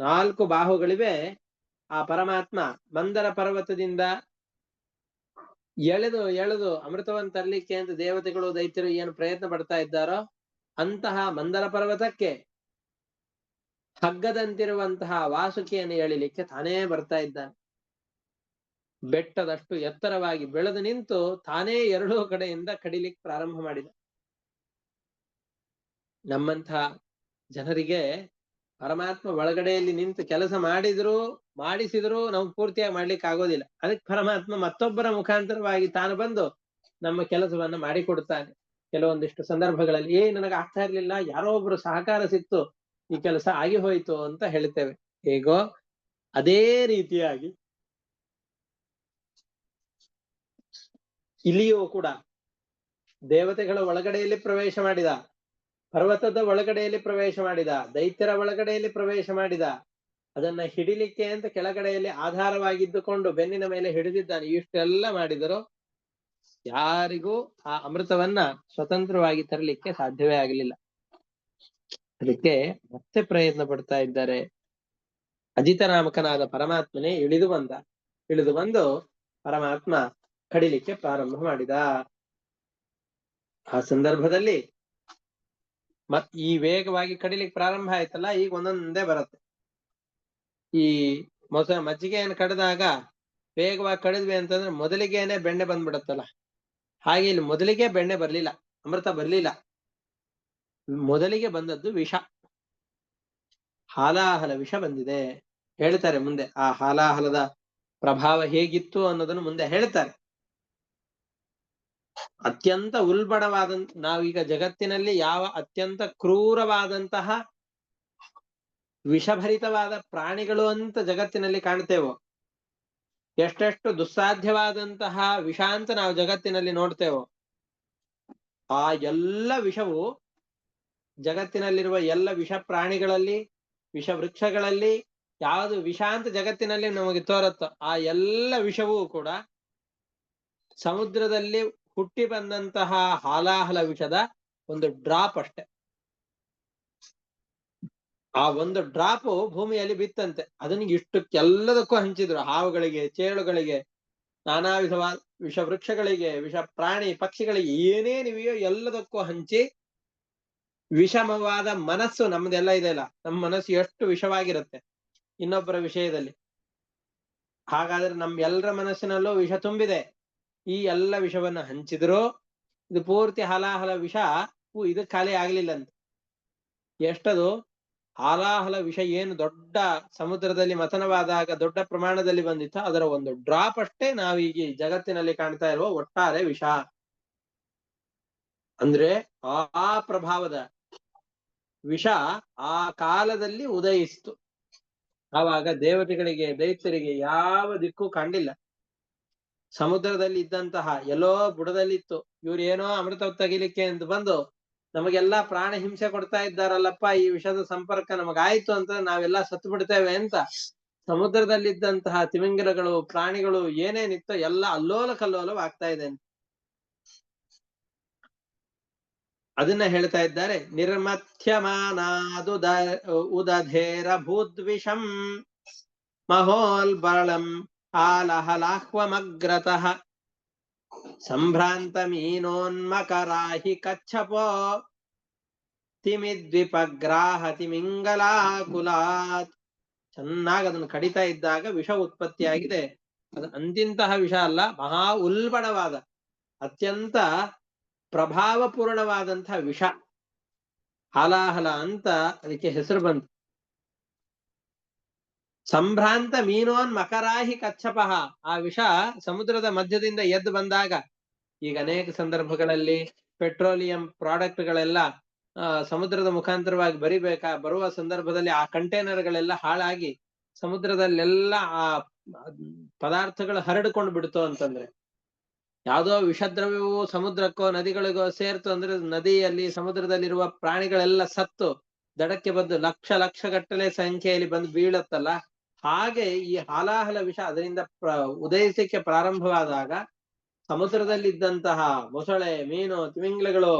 ನಾಲ್ಕು ಬಾಹುಗಳಿವೆ. ಆ ಪರಮಾತ್ಮ ಮಂದರ ಪರ್ವತದಿಂದ ಎಳೆದು ಎಳೆದು ಅಮೃತವನ್ನು ತರಲಿಕ್ಕೆ ಅಂತ ದೇವತೆಗಳು, ದೈತ್ಯರು ಏನು ಪ್ರಯತ್ನ ಪಡ್ತಾ ಇದ್ದಾರೋ, ಅಂತಹ ಮಂದರ ಪರ್ವತಕ್ಕೆ ಹಗ್ಗದಂತಿರುವಂತಹ ವಾಸುಕಿಯನ್ನು ಎಳಿಲಿಕ್ಕೆ ತಾನೇ ಬರ್ತಾ ಇದ್ದಾನೆ. ಬೆಟ್ಟದಷ್ಟು ಎತ್ತರವಾಗಿ ಬೆಳೆದು ನಿಂತು ತಾನೇ ಎರಡೂ ಕಡೆಯಿಂದ ಕಡಿಲಿಕ್ಕೆ ಪ್ರಾರಂಭ ಮಾಡಿದ. ನಮ್ಮಂಥ ಜನರಿಗೆ ಪರಮಾತ್ಮ ಒಳಗಡೆಯಲ್ಲಿ ನಿಂತು ಕೆಲಸ ಮಾಡಿದ್ರು, ಮಾಡಿಸಿದ್ರು ನಾವು ಪೂರ್ತಿಯಾಗಿ ಮಾಡ್ಲಿಕ್ಕೆ ಆಗೋದಿಲ್ಲ. ಅದಕ್ಕೆ ಪರಮಾತ್ಮ ಮತ್ತೊಬ್ಬರ ಮುಖಾಂತರವಾಗಿ ತಾನು ಬಂದು ನಮ್ಮ ಕೆಲಸವನ್ನ ಮಾಡಿಕೊಡ್ತಾನೆ ಕೆಲವೊಂದಿಷ್ಟು ಸಂದರ್ಭಗಳಲ್ಲಿ ಏ ನನಗೆ ಆಗ್ತಾ ಇರ್ಲಿಲ್ಲ, ಯಾರೋ ಒಬ್ರು ಸಹಕಾರ ಸಿಕ್ತು, ಈ ಕೆಲಸ ಆಗಿ ಹೋಯ್ತು ಅಂತ ಹೇಳ್ತೇವೆ. ಹೇಗೋ ಅದೇ ರೀತಿಯಾಗಿ ಇಲ್ಲಿಯೂ ಕೂಡ ದೇವತೆಗಳ ಒಳಗಡೆಯಲ್ಲಿ ಪ್ರವೇಶ ಮಾಡಿದ ಪರ್ವತದ ಒಳಗಡೆಯಲ್ಲಿ ಪ್ರವೇಶ ಮಾಡಿದ, ದೈತ್ಯರ ಒಳಗಡೆಯಲ್ಲಿ ಪ್ರವೇಶ ಮಾಡಿದ, ಅದನ್ನ ಹಿಡಿಲಿಕ್ಕೆ ಅಂತ ಕೆಳಗಡೆಯಲ್ಲಿ ಆಧಾರವಾಗಿದ್ದುಕೊಂಡು ಬೆನ್ನಿನ ಮೇಲೆ ಹಿಡಿದಿದ್ದಾನೆ. ಇಷ್ಟೆಲ್ಲ ಮಾಡಿದರೂ ಯಾರಿಗೂ ಆ ಅಮೃತವನ್ನ ಸ್ವತಂತ್ರವಾಗಿ ತರಲಿಕ್ಕೆ ಸಾಧ್ಯವೇ ಆಗಲಿಲ್ಲ. ಅದಕ್ಕೆ ಮತ್ತೆ ಪ್ರಯತ್ನ ಪಡ್ತಾ ಇದ್ದಾರೆ. ಅಜಿತನಾಮಕನಾದ ಪರಮಾತ್ಮನೇ ಇಳಿದು ಬಂದ. ಇಳಿದು ಬಂದು ಪರಮಾತ್ಮ ಕಡಿಲಿಕ್ಕೆ ಪ್ರಾರಂಭ ಮಾಡಿದ. ಆ ಸಂದರ್ಭದಲ್ಲಿ ಮತ್ ಈ ವೇಗವಾಗಿ ಕಡಿಲಿಕ್ಕೆ ಪ್ರಾರಂಭ ಆಯ್ತಲ್ಲ, ಈಗ ಒಂದೊಂದೇ ಬರುತ್ತೆ. ಈ ಮೊಸ, ಮಜ್ಜಿಗೆಯನ್ನು ಕಡಿದಾಗ ವೇಗವಾಗಿ ಕಡಿದ್ವಿ ಅಂತಂದ್ರೆ ಮೊದಲಿಗೆನೆ ಬೆಣ್ಣೆ ಬಂದ್ಬಿಡತ್ತಲ್ಲ. ಹಾಗೆ ಇಲ್ಲಿ ಮೊದಲಿಗೆ ಬೆಣ್ಣೆ ಬರ್ಲಿಲ್ಲ, ಅಮೃತ ಬರ್ಲಿಲ್ಲ. ಮೊದಲಿಗೆ ಬಂದದ್ದು ವಿಷ. ಹಾಲಾಹಲ ವಿಷ ಬಂದಿದೆ. ಹೇಳ್ತಾರೆ ಮುಂದೆ, ಆ ಹಾಲಾಹಲದ ಪ್ರಭಾವ ಹೇಗಿತ್ತು ಅನ್ನೋದನ್ನು ಮುಂದೆ ಹೇಳ್ತಾರೆ. ಅತ್ಯಂತ ಉಲ್ಬಣವಾದಂತ ನಾವೀಗ ಜಗತ್ತಿನಲ್ಲಿ ಯಾವ ಅತ್ಯಂತ ಕ್ರೂರವಾದಂತಹ ವಿಷಭರಿತವಾದ ಪ್ರಾಣಿಗಳು ಅಂತ ಜಗತ್ತಿನಲ್ಲಿ ಕಾಣ್ತೇವೋ, ಎಷ್ಟೆಷ್ಟು ದುಸ್ಸಾಧ್ಯವಾದಂತಹ ವಿಷ ಅಂತ ನಾವು ಜಗತ್ತಿನಲ್ಲಿ ನೋಡ್ತೇವೋ, ಆ ಎಲ್ಲ ವಿಷವು ಜಗತ್ತಿನಲ್ಲಿರುವ ಎಲ್ಲ ವಿಷ ಪ್ರಾಣಿಗಳಲ್ಲಿ, ವಿಷ ವೃಕ್ಷಗಳಲ್ಲಿ, ಯಾವುದು ವಿಷ ಅಂತ ಜಗತ್ತಿನಲ್ಲಿ ನಮಗೆ ತೋರುತ್ತೋ, ಆ ಎಲ್ಲ ವಿಷವೂ ಕೂಡ ಸಮುದ್ರದಲ್ಲಿ ಹುಟ್ಟಿ ಬಂದಂತಹ ಹಾಲಾಹಲ ವಿಷದ ಒಂದು ಡ್ರಾಪ್ ಅಷ್ಟೆ. ಆ ಒಂದು ಡ್ರಾಪ್ ಭೂಮಿಯಲ್ಲಿ ಬಿತ್ತಂತೆ. ಅದನ್ನ ಇಷ್ಟಕ್ಕೆಲ್ಲದಕ್ಕೂ ಹಂಚಿದ್ರು. ಹಾವುಗಳಿಗೆ, ಚೇಳುಗಳಿಗೆ ನಾನಾ ವಿಧವಾದ ವಿಷ ವೃಕ್ಷಗಳಿಗೆ ವಿಷ ಪ್ರಾಣಿ ಪಕ್ಷಿಗಳಿಗೆ ಏನೇನಿವೆಯೋ ಎಲ್ಲದಕ್ಕೂ ಹಂಚಿ ವಿಷಮವಾದ ಮನಸ್ಸು ನಮ್ದೆಲ್ಲ ಇದೆಯಲ್ಲ ನಮ್ಮ ಮನಸ್ಸು ಎಷ್ಟು ವಿಷವಾಗಿರುತ್ತೆ ಇನ್ನೊಬ್ಬರ ವಿಷಯದಲ್ಲಿ. ಹಾಗಾದ್ರೆ ನಮ್ ಎಲ್ಲರ ಮನಸ್ಸಿನಲ್ಲೂ ವಿಷ ತುಂಬಿದೆ. ಈ ಎಲ್ಲ ವಿಷವನ್ನ ಹಂಚಿದ್ರು, ಇದು ಪೂರ್ತಿ ಹಲಾಹಲ ವಿಷ ಇದು ಖಾಲಿ ಆಗ್ಲಿಲ್ಲ ಅಂತ. ಎಷ್ಟದು? ಹಾಲಾಹಲ ವಿಷ ಏನು ದೊಡ್ಡ ಸಮುದ್ರದಲ್ಲಿ ಮಥನವಾದಾಗ ದೊಡ್ಡ ಪ್ರಮಾಣದಲ್ಲಿ ಬಂದಿತ್ತು, ಅದರ ಒಂದು ಡ್ರಾಪ್ ಅಷ್ಟೇ ನಾವೀಗ ಜಗತ್ತಿನಲ್ಲಿ ಕಾಣ್ತಾ ಇರುವ ಒಟ್ಟಾರೆ ವಿಷ. ಅಂದ್ರೆ ಆ ಪ್ರಭಾವದ ವಿಷ ಆ ಕಾಲದಲ್ಲಿ ಉದಯಿಸಿತು. ಆವಾಗ ದೇವತೆಗಳಿಗೆ, ದೈತ್ಯರಿಗೆ ಯಾವ ದಿಕ್ಕು ಕಂಡಿಲ್ಲ ಸಮುದ್ರದಲ್ಲಿ ಇದ್ದಂತಹ ಎಲ್ಲೋ ಬುಡದಲ್ಲಿತ್ತು. ಇವ್ರು ಏನೋ ಅಮೃತ ತೆಗಿಲಿಕ್ಕೆ ಅಂತ ಬಂದು ನಮಗೆಲ್ಲಾ ಪ್ರಾಣ ಹಿಂಸೆ ಕೊಡ್ತಾ ಇದ್ದಾರಲ್ಲಪ್ಪ, ಈ ವಿಷದ ಸಂಪರ್ಕ ನಮಗಾಯ್ತು ಅಂತ ನಾವೆಲ್ಲ ಸತ್ತು ಬಿಡ್ತೇವೆ ಅಂತ ಸಮುದ್ರದಲ್ಲಿದ್ದಂತಹ ತಿಮಿಂಗಿಲಗಳು, ಪ್ರಾಣಿಗಳು ಏನೇನಿತ್ತೋ ಎಲ್ಲ ಅಲ್ಲೋಲ ಕಲ್ಲೋಲವಾಗ್ತಾ ಇದೆ ಅಂತ. ಅದನ್ನ ಹೇಳ್ತಾ ಇದ್ದಾರೆ, ನಿರ್ಮಥ್ಯಮಾನಾದು ಉದಧೇರ ಭೂದ್ವಿಷಂ ಮಹೋಲ್ಬರಳಂ ಆಲಹಲಾಹ್ವಮಗ್ರತಃ ಸಂಭ್ರಾಂತ ಮೀನೋನ್ಮಕರಾಹಿ ಕಚ್ಚಪೋ ತಿಮಿದ್ವಿಪಗ್ರಾಹ ತಿಮಿಂಗಲಾಕುಲಾತ್ ಚೆನ್ನಾಗಿ ಅದನ್ನು ಕಡಿತಾ ಇದ್ದಾಗ ವಿಷ ಉತ್ಪತ್ತಿಯಾಗಿದೆ. ಅದು ಅಂತಿಂತಹ ವಿಷ ಅಲ್ಲ, ಮಹಾ ಉಲ್ಬಣವಾದ, ಅತ್ಯಂತ ಪ್ರಭಾವಪೂರ್ಣವಾದಂತಹ ವಿಷ. ಹಾಲಾಹಲ ಅಂತ ಅದಕ್ಕೆ ಹೆಸರು ಬಂತು. ಸಂಭ್ರಾಂತ ಮೀನೋನ್ ಮಕರಾಹಿ ಕಚ್ಚಪಹ ಆ ವಿಷ ಸಮುದ್ರದ ಮಧ್ಯದಿಂದ ಎದ್ದು ಬಂದಾಗ ಈಗ ಅನೇಕ ಸಂದರ್ಭಗಳಲ್ಲಿ ಪೆಟ್ರೋಲಿಯಂ ಪ್ರಾಡಕ್ಟ್ಗಳೆಲ್ಲ ಸಮುದ್ರದ ಮುಖಾಂತರವಾಗಿ ಬರಿಬೇಕಾ, ಬರುವ ಸಂದರ್ಭದಲ್ಲಿ ಆ ಕಂಟೈನರ್ಗಳೆಲ್ಲ ಹಾಳಾಗಿ ಸಮುದ್ರದಲ್ಲೆಲ್ಲ ಆ ಪದಾರ್ಥಗಳು ಹರಡಿಕೊಂಡು ಬಿಡ್ತು ಅಂತಂದ್ರೆ. ಯಾವುದೋ ವಿಷದ್ರವ್ಯವು ಸಮುದ್ರಕ್ಕೋ ನದಿಗಳಿಗೋ ಸೇರ್ತು ಅಂದ್ರೆ ನದಿಯಲ್ಲಿ ಸಮುದ್ರದಲ್ಲಿರುವ ಪ್ರಾಣಿಗಳೆಲ್ಲ ಸತ್ತು ದಡಕ್ಕೆ ಬಂದು ಲಕ್ಷ ಲಕ್ಷ ಗಟ್ಟಲೆ ಸಂಖ್ಯೆಯಲ್ಲಿ ಬಂದು ಬೀಳತ್ತಲ್ಲ. ಹಾಗೆ ಈ ಹಾಲಾಹಲ ವಿಷ ಅದರಿಂದ ಪ್ರ ಉದಯಿಸಕ್ಕೆ ಪ್ರಾರಂಭವಾದಾಗ ಸಮುದ್ರದಲ್ಲಿದ್ದಂತಹ ಮೊಸಳೆ, ಮೀನು, ತಿಮಿಂಗ್ಲಗಳು,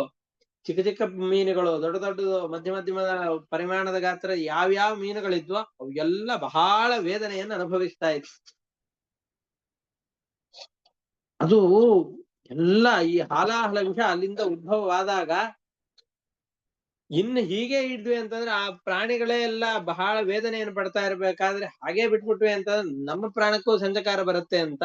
ಚಿಕ್ಕ ಚಿಕ್ಕ ಮೀನುಗಳು, ದೊಡ್ಡ ದೊಡ್ಡದು ಮಧ್ಯ ಮಧ್ಯಮದ ಪರಿಮಾಣದ ಗಾತ್ರ ಯಾವ್ಯಾವ ಮೀನುಗಳಿದ್ವೋ ಅವು ಎಲ್ಲ ಬಹಳ ವೇದನೆಯನ್ನು ಅನುಭವಿಸ್ತಾ ಇತ್ತು. ಅದು ಎಲ್ಲ ಈ ಹಾಲಾಹಲ ವಿಷ ಅಲ್ಲಿಂದ ಉದ್ಭವವಾದಾಗ ಇನ್ನು ಹೀಗೆ ಇದ್ವಿ ಅಂತಂದ್ರೆ ಆ ಪ್ರಾಣಿಗಳೇ ಎಲ್ಲ ಬಹಳ ವೇದನೆಯನ್ನು ಪಡ್ತಾ ಇರ್ಬೇಕಾದ್ರೆ ಹಾಗೆ ಬಿಟ್ಬಿಟ್ವಿ ಅಂತಂದ್ರೆ ನಮ್ಮ ಪ್ರಾಣಕ್ಕೂ ಸಂಜಕಾರ ಬರುತ್ತೆ ಅಂತ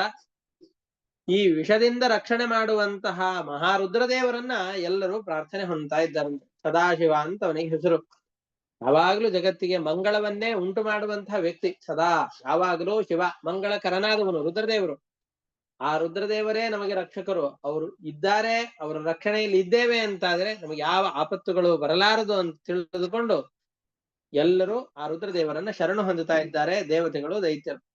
ಈ ವಿಷದಿಂದ ರಕ್ಷಣೆ ಮಾಡುವಂತಹ ಮಹಾರುದ್ರದೇವರನ್ನ ಎಲ್ಲರೂ ಪ್ರಾರ್ಥನೆ ಹೊಂದ್ತಾ ಇದ್ದಾರಂತೆ. ಸದಾಶಿವ ಅಂತ ಅವನಿಗೆ ಹೆಸರು. ಯಾವಾಗ್ಲೂ ಜಗತ್ತಿಗೆ ಮಂಗಳವನ್ನೇ ಉಂಟು ಮಾಡುವಂತಹ ವ್ಯಕ್ತಿ. ಸದಾ ಯಾವಾಗಲೂ ಶಿವ, ಮಂಗಳಕರನಾದವನು ರುದ್ರದೇವರು. ಆ ರುದ್ರದೇವರೇ ನಮಗೆ ರಕ್ಷಕರು. ಅವರು ಇದ್ದಾರೆ, ಅವರ ರಕ್ಷಣೆಯಲ್ಲಿ ಇದ್ದೇವೆ ಅಂತಾದ್ರೆ ನಮಗೆ ಯಾವ ಆಪತ್ತುಗಳು ಬರಲಾರದು ಅಂತ ತಿಳಿದುಕೊಂಡು ಎಲ್ಲರೂ ಆ ರುದ್ರದೇವರನ್ನ ಶರಣು ಹೊಂದುತ್ತಾ ಇದ್ದಾರೆ ದೇವತೆಗಳು, ದೈತ್ಯರು.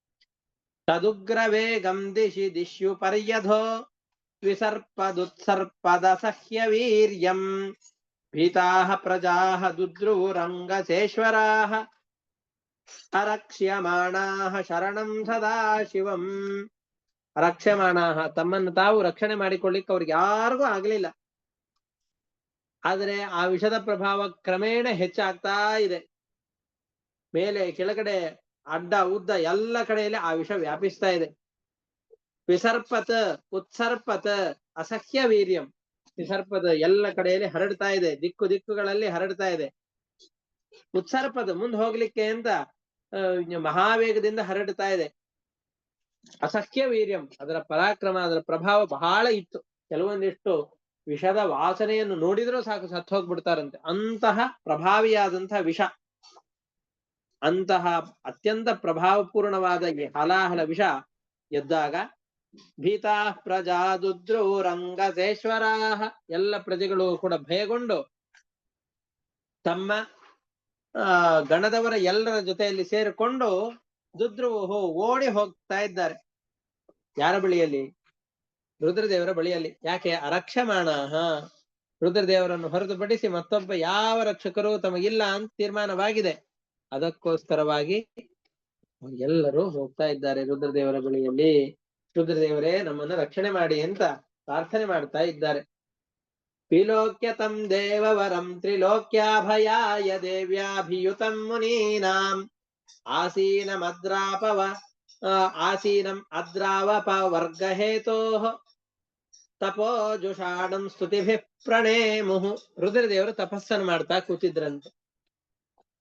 ತದುಗ್ರವೇ ದಿಶಿ ದಿಶ್ಯು ಪರ್ಯಧೋ ವಿಸರ್ಪದುತ್ಸರ್ಪದ ಸಹ್ಯ ವೀರ್ಯಂ. ಭೀತಾಹ ಪ್ರಜಾಹ ದುದ್ರುರಂಗಸೇಶ್ವರಾಹ ಅರಕ್ಷ್ಯಮಾಣಾಹ ಶರಣಂ ಸದಾ ಶಿವಂ. ರಕ್ಷಮಾಣಾಹ ತಮ್ಮನ್ನು ತಾವು ರಕ್ಷಣೆ ಮಾಡಿಕೊಳ್ಳಿಕ್ಕೆ ಅವ್ರಿಗೆ ಯಾರಿಗೂ ಆಗ್ಲಿಲ್ಲ. ಆದರೆ ಆ ವಿಷದ ಪ್ರಭಾವ ಕ್ರಮೇಣ ಹೆಚ್ಚಾಗ್ತಾ ಇದೆ. ಮೇಲೆ ಕೆಳಗಡೆ ಅಡ್ಡ, ಉದ್ದ ಎಲ್ಲ ಕಡೆಯಲ್ಲಿ ಆ ವಿಷ ವ್ಯಾಪಿಸ್ತಾ ಇದೆ. ವಿಸರ್ಪತ, ಉತ್ಸರ್ಪತ, ಅಸಹ್ಯ ವೀರ್ಯಂ ವಿಸರ್ಪದ ಎಲ್ಲ ಕಡೆಯಲ್ಲಿ ಹರಡ್ತಾ ಇದೆ. ದಿಕ್ಕು ದಿಕ್ಕುಗಳಲ್ಲಿ ಹರಡ್ತಾ ಇದೆ. ಉತ್ಸರ್ಪದ ಮುಂದೆ ಹೋಗ್ಲಿಕ್ಕೆ ಅಂತ ಮಹಾವೇಗದಿಂದ ಹರಡ್ತಾ ಇದೆ. ಅಸಹ್ಯ ವೀರ್ಯಂ. ಅದರ ಪರಾಕ್ರಮ, ಅದರ ಪ್ರಭಾವ ಬಹಳ ಇತ್ತು. ಕೆಲವೊಂದಿಷ್ಟು ವಿಷದ ವಾಸನೆಯನ್ನು ನೋಡಿದ್ರೂ ಸಾಕು ಸತ್ತು ಹೋಗ್ಬಿಡ್ತಾರಂತೆ. ಅಂತಹ ಪ್ರಭಾವಿಯಾದಂತಹ ವಿಷ. ಅಂತಹ ಅತ್ಯಂತ ಪ್ರಭಾವಪೂರ್ಣವಾದ ಈ ಹಲಾಹಲ ವಿಷ ಎದ್ದಾಗ, ಭೀತಾ ಪ್ರಜಾ ರಂಗಸೇಶ್ವರಾಹ ಎಲ್ಲ ಪ್ರಜೆಗಳು ಕೂಡ ಭಯಗೊಂಡು ತಮ್ಮ, ಆ, ಗಣದವರ ಎಲ್ಲರ ಜೊತೆಯಲ್ಲಿ ಸೇರಿಕೊಂಡು ದುದ್ರುವು ಓಡಿ ಹೋಗ್ತಾ ಇದ್ದಾರೆ. ಯಾರ ಬಳಿಯಲ್ಲಿ? ರುದ್ರದೇವರ ಬಳಿಯಲ್ಲಿ. ಯಾಕೆ? ಅರಕ್ಷಮಾಣ. ರುದ್ರದೇವರನ್ನು ಹೊರತುಪಡಿಸಿ ಮತ್ತೊಬ್ಬ ಯಾವ ರಕ್ಷಕರು ತಮಗಿಲ್ಲ ಅಂತ ತೀರ್ಮಾನವಾಗಿದೆ. ಅದಕ್ಕೋಸ್ಕರವಾಗಿ ಎಲ್ಲರೂ ಹೋಗ್ತಾ ಇದ್ದಾರೆ ರುದ್ರದೇವರ ಬಳಿಯಲ್ಲಿ. ರುದ್ರದೇವರೇ, ನಮ್ಮನ್ನ ರಕ್ಷಣೆ ಮಾಡಿ ಅಂತ ಪ್ರಾರ್ಥನೆ ಮಾಡ್ತಾ ಇದ್ದಾರೆ. ಪಿಲೋಕ್ಯ ತಂ ದೇವವರಂ, ತ್ರಿಲೋಕ್ಯಾಭಯಾಯ ದೇವ್ಯಾಭಿಯುತಂ ಮುನೀನಾಂ. ಆ, ಆಸೀನಂ ಅದ್ರಾವಪ ವರ್ಗಹೇತೋಃ ತಪೋಜುಷಾಣಂ ಸ್ತುತಿಭಿ ಪ್ರಣೇಮುಹು ರುದ್ರದೇವರು ತಪಸ್ಸನ್ನು ಮಾಡ್ತಾ ಕೂತಿದ್ರಂತೆ.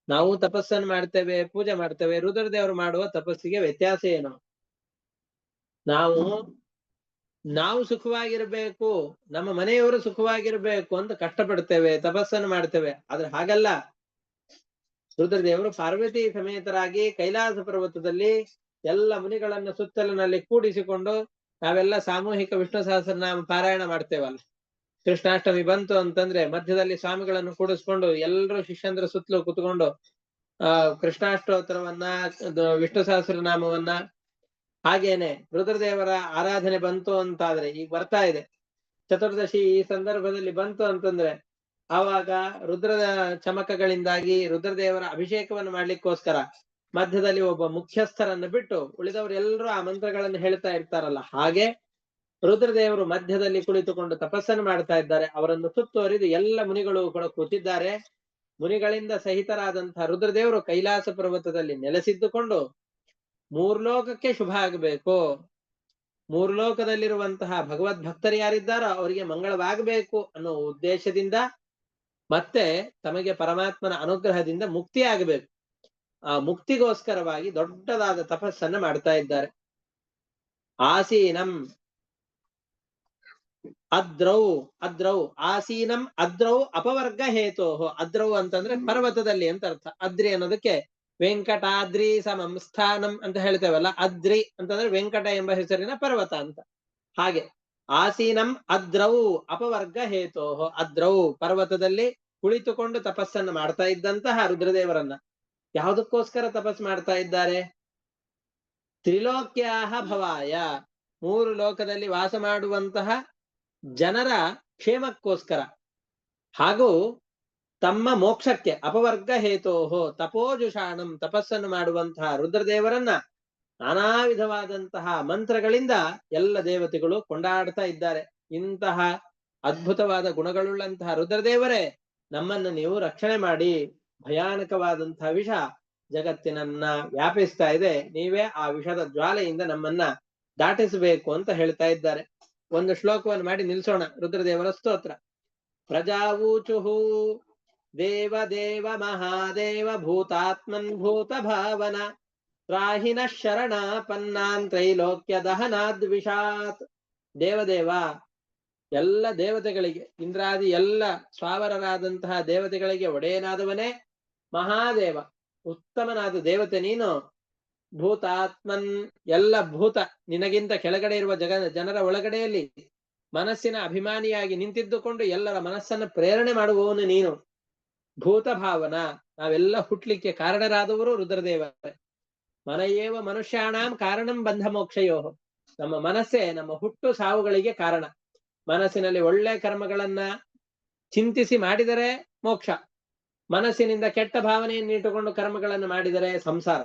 ನಾವು ತಪಸ್ಸನ್ನು ಮಾಡ್ತೇವೆ ಪೂಜೆ ಮಾಡ್ತೇವೆ ರುದ್ರದೇವರು ಮಾಡುವ ತಪಸ್ಸಿಗೆ ವ್ಯತ್ಯಾಸ ಏನು? ನಾವು ನಾವು ಸುಖವಾಗಿರ್ಬೇಕು ನಮ್ಮ ಮನೆಯವರು ಸುಖವಾಗಿರ್ಬೇಕು ಅಂತ ಕಷ್ಟಪಡ್ತೇವೆ ತಪಸ್ಸನ್ನು ಮಾಡ್ತೇವೆ. ಆದ್ರೆ ಹಾಗಲ್ಲ. ರುದ್ರದೇವರು ಪಾರ್ವತಿ ಸಮೇತರಾಗಿ ಕೈಲಾಸ ಪರ್ವತದಲ್ಲಿ ಎಲ್ಲ ಮುನಿಗಳನ್ನ ಸುತ್ತಲಿನಲ್ಲಿ ಕೂಡಿಸಿಕೊಂಡು ನಾವೆಲ್ಲ ಸಾಮೂಹಿಕ ವಿಷ್ಣು ಸಹಸ್ರನಾಮ ಪಾರಾಯಣ ಮಾಡ್ತೇವಲ್ಲ. ಕೃಷ್ಣಾಷ್ಟಮಿ ಬಂತು ಅಂತಂದ್ರೆ ಮಧ್ಯದಲ್ಲಿ ಸ್ವಾಮಿಗಳನ್ನು ಕೂಡಿಸ್ಕೊಂಡು ಎಲ್ಲರೂ ಶಿಷ್ಯಂದ್ರ ಸುತ್ತಲೂ ಕುತ್ಕೊಂಡು, ಆ, ಕೃಷ್ಣಾಷ್ಟೋತ್ತರವನ್ನ ವಿಷ್ಣು ಸಹಸ್ರನಾಮವನ್ನ, ಹಾಗೇನೆ ರುದ್ರದೇವರ ಆರಾಧನೆ ಬಂತು ಅಂತಾದ್ರೆ ಈಗ ಬರ್ತಾ ಇದೆ. ಚತುರ್ದಶಿ ಈ ಸಂದರ್ಭದಲ್ಲಿ ಬಂತು ಅಂತಂದ್ರೆ ಆವಾಗ ರುದ್ರದ ಚಮಕಗಳಿಂದಾಗಿ ರುದ್ರದೇವರ ಅಭಿಷೇಕವನ್ನು ಮಾಡ್ಲಿಕ್ಕೋಸ್ಕರ ಮಧ್ಯದಲ್ಲಿ ಒಬ್ಬ ಮುಖ್ಯಸ್ಥರನ್ನು ಬಿಟ್ಟು ಉಳಿದವರೆಲ್ಲರೂ ಆ ಮಂತ್ರಗಳನ್ನು ಹೇಳ್ತಾ ಇರ್ತಾರಲ್ಲ, ಹಾಗೆ ರುದ್ರದೇವರು ಮಧ್ಯದಲ್ಲಿ ಕುಳಿತುಕೊಂಡು ತಪಸ್ಸನ್ನು ಮಾಡ್ತಾ ಇದ್ದಾರೆ. ಅವರನ್ನು ಸುತ್ತುವರಿದು ಎಲ್ಲ ಮುನಿಗಳು ಕೂಡ ಕೂತಿದ್ದಾರೆ. ಮುನಿಗಳಿಂದ ಸಹಿತರಾದಂತಹ ರುದ್ರದೇವರು ಕೈಲಾಸ ಪರ್ವತದಲ್ಲಿ ನೆಲೆಸಿದ್ದುಕೊಂಡು ಮೂರ್ಲೋಕಕ್ಕೆ ಶುಭ ಆಗಬೇಕು. ಮೂರ್ಲೋಕದಲ್ಲಿರುವಂತಹ ಭಗವದ್ ಭಕ್ತರು ಯಾರಿದ್ದಾರೋ ಅವರಿಗೆ ಮಂಗಳವಾಗಬೇಕು ಅನ್ನೋ ಉದ್ದೇಶದಿಂದ ಮತ್ತೆ ತಮಗೆ ಪರಮಾತ್ಮನ ಅನುಗ್ರಹದಿಂದ ಮುಕ್ತಿ ಆಗಬೇಕು ಆ ಮುಕ್ತಿಗೋಸ್ಕರವಾಗಿ ದೊಡ್ಡದಾದ ತಪಸ್ಸನ್ನ ಮಾಡ್ತಾ ಇದ್ದಾರೆ. ಆಸೀನಂ ಅದ್ರೌ ಅದ್ರೌ, ಆಸೀನಂ ಅದ್ರೌ ಅಪವರ್ಗ ಹೇತೋಹೋ. ಅದ್ರೌ ಅಂತಂದ್ರೆ ಪರ್ವತದಲ್ಲಿ ಅಂತ ಅರ್ಥ. ಅದ್ರಿ ಅನ್ನೋದಕ್ಕೆ ವೆಂಕಟಾದ್ರಿ ಸಮಂ ಸ್ಥಾನಂ ಅಂತ ಹೇಳ್ತೇವಲ್ಲ. ಅದ್ರಿ ಅಂತಂದ್ರೆ ವೆಂಕಟ ಎಂಬ ಹೆಸರಿನ ಪರ್ವತ ಅಂತ. ಹಾಗೆ ಆಸೀನಂ ಅದ್ರೌ ಅಪವರ್ಗ ಹೇತೋಹೋ ಅದ್ರೌ ಪರ್ವತದಲ್ಲಿ ಕುಳಿತುಕೊಂಡು ತಪಸ್ಸನ್ನು ಮಾಡ್ತಾ ಇದ್ದಂತಹ ರುದ್ರದೇವರನ್ನ. ಯಾವುದಕ್ಕೋಸ್ಕರ ತಪಸ್ ಮಾಡ್ತಾ ಇದ್ದಾರೆ? ತ್ರಿಲೋಕ್ಯಾಹ ಭವಾಯ. ಮೂರು ಲೋಕದಲ್ಲಿ ವಾಸ ಮಾಡುವಂತಹ ಜನರ ಕ್ಷೇಮಕ್ಕೋಸ್ಕರ. ಹಾಗೂ ತಮ್ಮ ಮೋಕ್ಷಕ್ಕೆ ಅಪವರ್ಗ ಹೇತೋಹೋ ತಪೋಜುಷಾಣಂ ತಪಸ್ಸನ್ನು ಮಾಡುವಂತಹ ರುದ್ರದೇವರನ್ನ ನಾನಾ ವಿಧವಾದಂತಹ ಮಂತ್ರಗಳಿಂದ ಎಲ್ಲ ದೇವತೆಗಳು ಕೊಂಡಾಡ್ತಾ ಇದ್ದಾರೆ. ಇಂತಹ ಅದ್ಭುತವಾದ ಗುಣಗಳುಳ್ಳಂತಹ ರುದ್ರದೇವರೇ, ನಮ್ಮನ್ನ ನೀವು ರಕ್ಷಣೆ ಮಾಡಿ. ಭಯಾನಕವಾದಂತಹ ವಿಷ ಜಗತ್ತಿನನ್ನ ವ್ಯಾಪಿಸ್ತಾ ಇದೆ. ನೀವೇ ಆ ವಿಷದ ಜ್ವಾಲೆಯಿಂದ ನಮ್ಮನ್ನ ದಾಟಿಸಬೇಕು ಅಂತ ಹೇಳ್ತಾ ಇದ್ದಾರೆ. ಒಂದು ಶ್ಲೋಕವನ್ನು ಮಾಡಿ ನಿಲ್ಸೋಣ. ರುದ್ರದೇವರ ಸ್ತೋತ್ರ. ಪ್ರಜಾವೂಚುಹು ದೇವ ದೇವ ಮಹಾದೇವ ಭೂತಾತ್ಮನ್ ಭೂತ ಭಾವನ ತ್ರಾಹಿನ ಶರಣಾಪನ್ನಾನ್ ತ್ರೈಲೋಕ್ಯ ದಹನಾದ್ವಿಷಾತ್ ದೇವದೇವ, ಎಲ್ಲ ದೇವತೆಗಳಿಗೆ, ಇಂದ್ರಾದಿ ಎಲ್ಲ ಸ್ವಾವರರಾದಂತಹ ದೇವತೆಗಳಿಗೆ ಒಡೆಯನಾದವನೇ ಮಹಾದೇವ. ಉತ್ತಮನಾದ ದೇವತೆ ನೀನು. ಭೂತಾತ್ಮನ್, ಎಲ್ಲ ಭೂತ ನಿನಗಿಂತ ಕೆಳಗಡೆ ಇರುವ ಜಗ, ಜನರ ಒಳಗಡೆಯಲ್ಲಿ ಮನಸ್ಸಿನ ಅಭಿಮಾನಿಯಾಗಿ ನಿಂತಿದ್ದುಕೊಂಡು ಎಲ್ಲರ ಮನಸ್ಸನ್ನು ಪ್ರೇರಣೆ ಮಾಡುವವನು ನೀನು. ಭೂತ ಭಾವನ ನಾವೆಲ್ಲ ಹುಟ್ಲಿಕ್ಕೆ ಕಾರಣರಾದವರು ರುದ್ರದೇವರೇ ಮನಯೇವ ಮನುಷ್ಯಾಣಾಂ ಕಾರಣಂ ಬಂಧ ಮೋಕ್ಷಯೋ ನಮ್ಮ ಮನಸ್ಸೇ, ನಮ್ಮ ಹುಟ್ಟು ಸಾವುಗಳಿಗೆ ಕಾರಣ. ಮನಸ್ಸಿನಲ್ಲಿ ಒಳ್ಳೆ ಕರ್ಮಗಳನ್ನ ಚಿಂತಿಸಿ ಮಾಡಿದರೆ ಮೋಕ್ಷ. ಮನಸ್ಸಿನಿಂದ ಕೆಟ್ಟ ಭಾವನೆಯನ್ನು ಇಟ್ಟುಕೊಂಡು ಕರ್ಮಗಳನ್ನು ಮಾಡಿದರೆ ಸಂಸಾರ.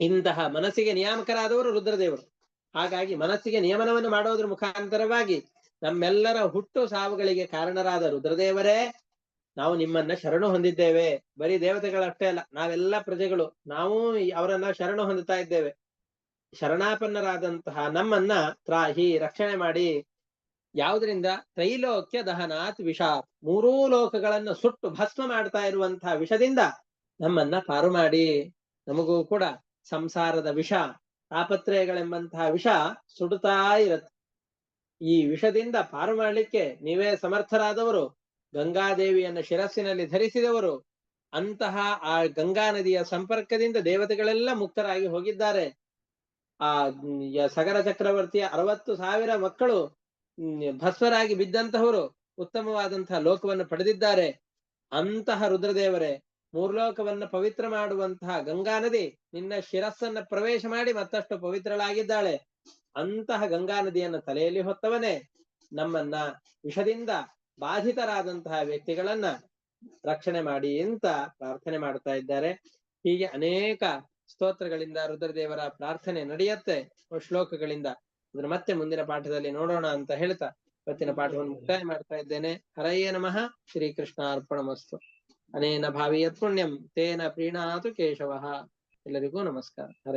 ಇಂತಹ ಮನಸ್ಸಿಗೆ ನಿಯಾಮಕರಾದವರು ರುದ್ರದೇವರು. ಹಾಗಾಗಿ ಮನಸ್ಸಿಗೆ ನಿಯಮನವನ್ನು ಮಾಡೋದ್ರ ಮುಖಾಂತರವಾಗಿ ನಮ್ಮೆಲ್ಲರ ಹುಟ್ಟು ಸಾವುಗಳಿಗೆ ಕಾರಣರಾದ ರುದ್ರದೇವರೇ ನಾವು ನಿಮ್ಮನ್ನ ಶರಣು ಹೊಂದಿದ್ದೇವೆ. ಬರೀ ದೇವತೆಗಳಷ್ಟೇ ಅಲ್ಲ, ನಾವೆಲ್ಲ ಪ್ರಜೆಗಳು, ನಾವು ಅವರನ್ನ ಶರಣು ಹೊಂದುತ್ತಾ ಇದ್ದೇವೆ. ಶರಣಾಪನ್ನರಾದಂತಹ ನಮ್ಮನ್ನ ತ್ರಾಹಿ, ರಕ್ಷಣೆ ಮಾಡಿ ಯಾವುದರಿಂದ? ತ್ರೈಲೋಕ್ಯ ದಹನಾತ್ ವಿಷ ಮೂರೂ ಲೋಕಗಳನ್ನು ಸುಟ್ಟು ಭಸ್ಮ ಮಾಡ್ತಾ ಇರುವಂತಹ ವಿಷದಿಂದ ನಮ್ಮನ್ನ ಪಾರು ಮಾಡಿ. ನಮಗೂ ಕೂಡ ಸಂಸಾರದ ವಿಷ ತಾಪತ್ರಯಗಳೆಂಬಂತಹ ವಿಷ ಸುಡುತ್ತಾ ಇರತ್ತೆ. ಈ ವಿಷದಿಂದ ಪಾರು ಮಾಡ್ಲಿಕ್ಕೆ ನೀವೇ ಸಮರ್ಥರಾದವರು. ಗಂಗಾದೇವಿಯನ್ನ ಶಿರಸ್ಸಿನಲ್ಲಿ ಧರಿಸಿದವರು, ಅಂತಹ ಆ ಗಂಗಾ ನದಿಯ ಸಂಪರ್ಕದಿಂದ ದೇವತೆಗಳೆಲ್ಲ ಮುಕ್ತರಾಗಿ ಹೋಗಿದ್ದಾರೆ. ಆ ಸಗರ ಚಕ್ರವರ್ತಿಯ ಅರವತ್ತು ಸಾವಿರ ಮಕ್ಕಳು ಭಸ್ವರಾಗಿ ಬಿದ್ದಂತಹವರು ಉತ್ತಮವಾದಂತಹ ಲೋಕವನ್ನು ಪಡೆದಿದ್ದಾರೆ. ಅಂತಹ ರುದ್ರದೇವರೇ, ಮೂರ್ಲೋಕವನ್ನ ಪವಿತ್ರ ಮಾಡುವಂತಹ ಗಂಗಾ ನದಿ ನಿನ್ನ ಶಿರಸ್ಸನ್ನ ಪ್ರವೇಶ ಮಾಡಿ ಮತ್ತಷ್ಟು ಪವಿತ್ರಳಾಗಿದ್ದಾಳೆ. ಅಂತಹ ಗಂಗಾ ನದಿಯನ್ನು ತಲೆಯಲ್ಲಿ ಹೊತ್ತವನೇ ನಮ್ಮನ್ನ ವಿಷದಿಂದ ಬಾಧಿತರಾದಂತಹ ವ್ಯಕ್ತಿಗಳನ್ನ ರಕ್ಷಣೆ ಮಾಡಿ ಅಂತ ಪ್ರಾರ್ಥನೆ ಮಾಡ್ತಾ ಇದ್ದಾರೆ. ಹೀಗೆ ಅನೇಕ ಸ್ತೋತ್ರಗಳಿಂದ ರುದ್ರದೇವರ ಪ್ರಾರ್ಥನೆ ನಡೆಯುತ್ತೆ. ಶ್ಲೋಕಗಳಿಂದ. ಅದನ್ನ ಮತ್ತೆ ಮುಂದಿನ ಪಾಠದಲ್ಲಿ ನೋಡೋಣ ಅಂತ ಹೇಳ್ತಾ ಇವತ್ತಿನ ಪಾಠವನ್ನು ಮುಕ್ತಾಯ ಮಾಡ್ತಾ ಇದ್ದೇನೆ. ಹರಯೇ ನಮಃ. ಶ್ರೀಕೃಷ್ಣ ಅರ್ಪಣಮಸ್ತು ಅನೇನ ಭಾವಿ ಯತ್ ಪುಣ್ಯಂ. ತೇನ ಪ್ರೀಣಾತು ಕೇಶವ. ಎಲ್ಲರಿಗೂ ನಮಸ್ಕಾರ. ಹರೇ